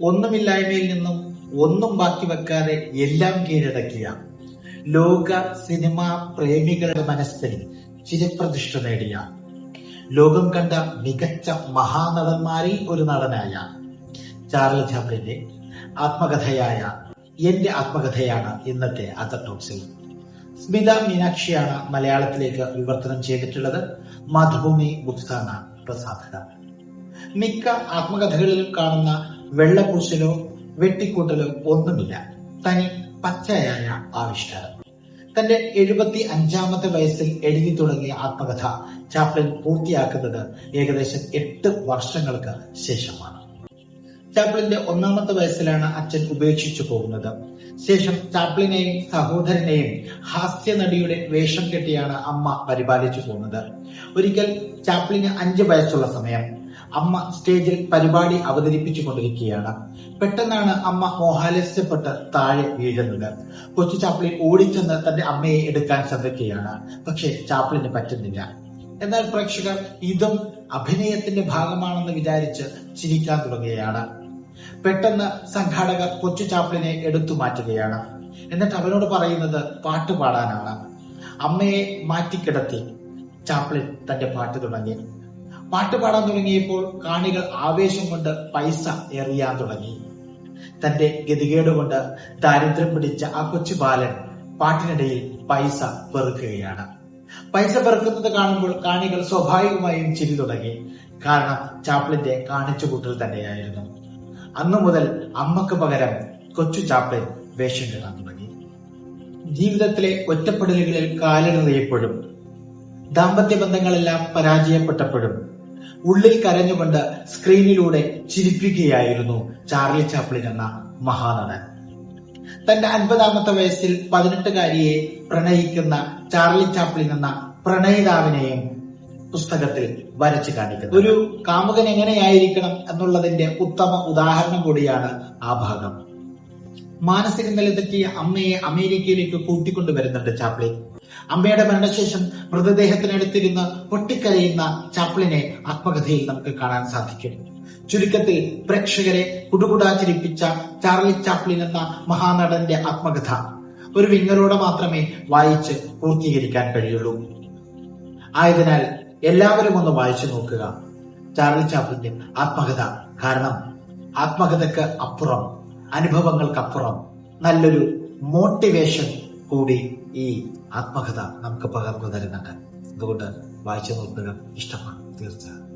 ഒന്നുമില്ലായ്മയിൽ നിന്നും ഒന്നും ബാക്കി വെക്കാതെ എല്ലാം കീഴടക്കിയ ലോക സിനിമ പ്രേമികളുടെ മനസ്സിൽ ചിരപ്രതിഷ്ഠ നേടിയ ലോകം കണ്ട മികച്ച മഹാനടന്മാരിൽ ഒരു നടനായ ചാർലി ചാപ്ലിന്റെ ആത്മകഥയായ എന്റെ ആത്മകഥയാണ് ഇന്നത്തെ അതർ ടോക്സിൽ സ്മിത മീനാക്ഷിയാണ് മലയാളത്തിലേക്ക് വിവർത്തനം ചെയ്തിട്ടുള്ളത്. മാതൃഭൂമി ബുക്സാണ് പ്രസാധക മിക്ക ആത്മകഥകളിലും കാണുന്ന വെള്ളപൂശലോ വെട്ടിക്കൂട്ടലോ ഒന്നുമില്ല. തനി പച്ചയായ ആവിഷ്കാരം. തന്റെ എഴുപത്തി അഞ്ചാമത്തെ വയസ്സിൽ എഴുതി തുടങ്ങിയ ആത്മകഥ ചാപ്ലിൻ പൂർത്തിയാക്കുന്നത് ഏകദേശം എട്ട് വർഷങ്ങൾക്ക് ശേഷമാണ്. ചാപ്ലിന്റെ ഒന്നാമത്തെ വയസ്സിലാണ് അച്ഛൻ ഉപേക്ഷിച്ചു പോകുന്നത്. ശേഷം ചാപ്ലിനെയും സഹോദരനെയും ഹാസ്യ നടിയുടെ വേഷം കെട്ടിയാണ് അമ്മ പരിപാലിച്ചു പോകുന്നത്. ഒരിക്കൽ ചാപ്ലിന് അഞ്ച് വയസ്സുള്ള സമയം. അമ്മ സ്റ്റേജിൽ പരിപാടി അവതരിപ്പിച്ചു കൊണ്ടിരിക്കുകയാണ് പെട്ടെന്നാണ് അമ്മ മോഹാലസ്യപ്പെട്ട് താഴെ വീഴുന്നത്. കൊച്ചു ചാപ്ലിൻ ഓടിച്ചെന്ന് തന്റെ അമ്മയെ എടുക്കാൻ ശ്രമിക്കുകയാണ്. പക്ഷെ ചാപ്ലിന് പറ്റുന്നില്ല. എന്നാൽ പ്രേക്ഷകർ ഇതും അഭിനയത്തിന്റെ ഭാഗമാണെന്ന് വിചാരിച്ച് ചിരിക്കാൻ തുടങ്ങുകയാണ്. പെട്ടെന്ന് സംഘാടകർ കൊച്ചു ചാപ്ലിനെ എടുത്തു മാറ്റുകയാണ്. എന്നിട്ട് അവനോട് പറയുന്നത് പാട്ട് പാടാനാണ്. അമ്മയെ മാറ്റിക്കിടത്തി ചാപ്ലിൻ തന്റെ പാട്ട് തുടങ്ങി. പാട്ട് പാടാൻ തുടങ്ങിയപ്പോൾ കാണികൾ ആവേശം കൊണ്ട് പൈസ എറിയാൻ തുടങ്ങി. തന്റെ ഗതികേട് കൊണ്ട് ദാരിദ്ര്യം പിടിച്ച ആ കൊച്ചു ബാലൻ പാട്ടിനിടയിൽ പൈസ പെറുക്കുകയാണ് പൈസ പെറുക്കുന്നത് കാണുമ്പോൾ കാണികൾ സ്വാഭാവികമായും ചിരി തുടങ്ങി. കാരണം ചാപ്ലിന്റെ കാണിച്ചുകൂട്ടൽ തന്നെയായിരുന്നു. അന്നു മുതൽ അമ്മയ്ക്ക് പകരം കൊച്ചു ചാപ്ലിൻ വേഷം കെട്ടാൻ തുടങ്ങി. ജീവിതത്തിലെ ഒറ്റപ്പെടലുകളിൽ കാലിടറിയപ്പോഴും ദാമ്പത്യ ബന്ധങ്ങളെല്ലാം പരാജയപ്പെട്ടപ്പോഴും ഉള്ളിൽ കരഞ്ഞുകൊണ്ട് സ്ക്രീനിലൂടെ ചിരിപ്പിക്കുകയായിരുന്നു ചാർലി ചാപ്ലിൻ എന്ന മഹാനടൻ. തന്റെ അൻപതാമത്തെ വയസ്സിൽ പതിനെട്ടുകാരിയെ പ്രണയിക്കുന്ന ചാർലി ചാപ്ലിൻ എന്ന പ്രണയിതാവിനെയും പുസ്തകത്തിൽ വരച്ചു കാണിക്കുന്നു. ഒരു കാമുകൻ എങ്ങനെയായിരിക്കണം എന്നുള്ളതിന്റെ ഉത്തമ ഉദാഹരണം കൂടിയാണ് ആ ഭാഗം. മാനസിക നിലതെറ്റിയ അമ്മയെ അമേരിക്കയിലേക്ക് കൂട്ടിക്കൊണ്ടുവരുന്നുണ്ട് ചാപ്ലിൻ അമ്മയുടെ മരണശേഷം മൃതദേഹത്തിനടുത്തിരുന്ന് പൊട്ടിക്കരയുന്ന ചാപ്ലിനെ ആത്മകഥയിൽ നമുക്ക് കാണാൻ സാധിക്കും. ചുരുക്കത്തിൽ പ്രേക്ഷകരെ കുടുകുടാ ചിരിപ്പിച്ച ചാർലി ചാപ്ലിൻ എന്ന മഹാനടന്റെ ആത്മകഥ ഒരു വിങ്ങലോടെ മാത്രമേ വായിച്ച് പൂർത്തീകരിക്കാൻ കഴിയുള്ളൂ. ആയതിനാൽ എല്ലാവരും ഒന്ന് വായിച്ചു നോക്കുക. ചാർലി ചാപ്ലിന്റെ ആത്മകഥ. കാരണം ആത്മകഥക്ക് അപ്പുറം അനുഭവങ്ങൾക്കപ്പുറം നല്ലൊരു മോട്ടിവേഷൻ കൂടി ഈ ആത്മകഥ നമുക്ക് പകർന്നു തരുന്നുണ്ട്. അതുകൊണ്ട് വായിച്ചു നോക്കുക ഇഷ്ടമാണ്. തീർച്ചയായും.